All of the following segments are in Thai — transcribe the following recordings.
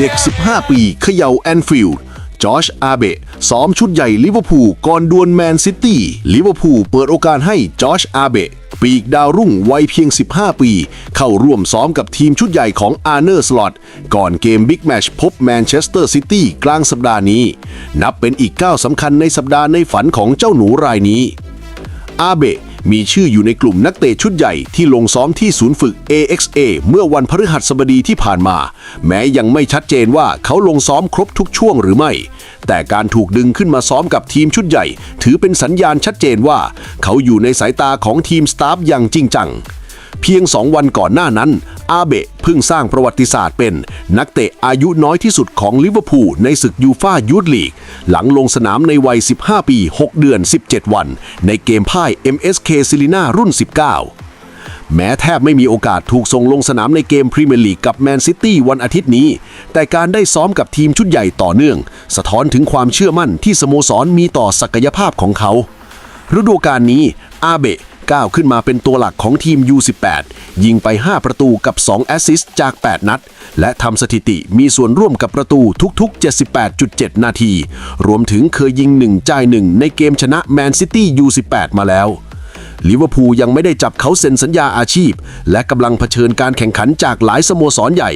เด็ก 15 ปีเขย่าแอนฟิลด์จอชอาเบะซ้อมชุดใหญ่ลิเวอร์พูลก่อนดวลแมนซิตี้ลิเวอร์พูลเปิดโอกาสให้จอชอาเบะปีกดาวรุ่งวัยเพียง 15 ปี เข้าร่วมซ้อมกับทีมชุดใหญ่ของอาร์เนอร์สลอตก่อนเกมบิ๊กแมชพบแมนเชสเตอร์ซิตี้กลางสัปดาห์นี้ นับเป็นอีกก้าวสำคัญในสัปดาห์ในฝันของเจ้าหนูรายนี้ อาเบะ มีชื่ออยู่ในกลุ่มนักเตะชุดใหญ่ที่ลงซ้อมที่ศูนย์ฝึก AXA เมื่อวันพฤหัสบดีที่ผ่านมา แม้ยังไม่ชัดเจนว่าเขาลงซ้อมครบทุกช่วงหรือไม่ แต่การถูกดึงขึ้นมาซ้อมกับทีมชุดใหญ่ ถือเป็นสัญญาณชัดเจนว่า เขาอยู่ในสายตาของทีมสตาฟอย่างจริงจังเพียง 2 วันก่อนหน้านั้น อาเบะเพิ่งสร้างประวัติศาสตร์เป็น นักเตะอายุน้อยที่สุดของลิเวอร์พูลในศึกยูฟ่ายูทลีก หลังลงสนามในวัย 15 ปี 6 เดือน 17 วัน ในเกมพ่าย MSK ซิลิน่ารุ่น 19แม้แทบไม่มีโอกาสถูกส่งลงสนามในเกมพรีเมียร์ลีกกับแมนซิตี้วันอาทิตย์นี้ แต่การได้ซ้อมกับทีมชุดใหญ่ต่อเนื่อง สะท้อนถึงความเชื่อมั่นที่สโมสรมีต่อศักยภาพของเขา ฤดูกาลนี้อาเบะก้าวขึ้นมาเป็นตัวหลักของทีม U18 ยิงไป 5 ประตูกับ 2 แอสซิสต์จาก 8 นัด และทำสถิติมีส่วนร่วมกับประตูทุกๆ 78.7 นาที รวมถึงเคยยิง 1 จ่าย 1 ในเกมชนะแมนซิตี้ U18 มาแล้วลิเวอร์พูลยังไม่ได้จับเขาเซ็นสัญญาอาชีพ และกำลังเผชิญการแข่งขันจากหลายสโมสรใหญ่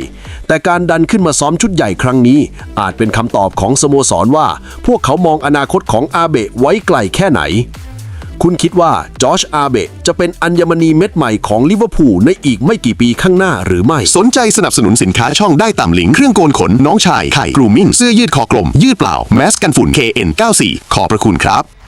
แต่การดันขึ้นมาซ้อมชุดใหญ่ครั้งนี้ อาจเป็นคำตอบของสโมสรว่า พวกเขามองอนาคตของอาเบะไว้ไกลแค่ไหน คุณคิดว่าจอชอาเบะจะเป็นอัญมณีเม็ดใหม่ของลิเวอร์พูลในอีกไม่กี่ปีข้างหน้าหรือไม่ สนใจสนับสนุนสินค้าช่องได้ตามลิงก์เครื่องโกนขนน้องชายไข่กรูมิ่งเสื้อยืดคอกลม ยืดเปล่า แมสกันฝุ่น KN94 ขอบพระคุณครับ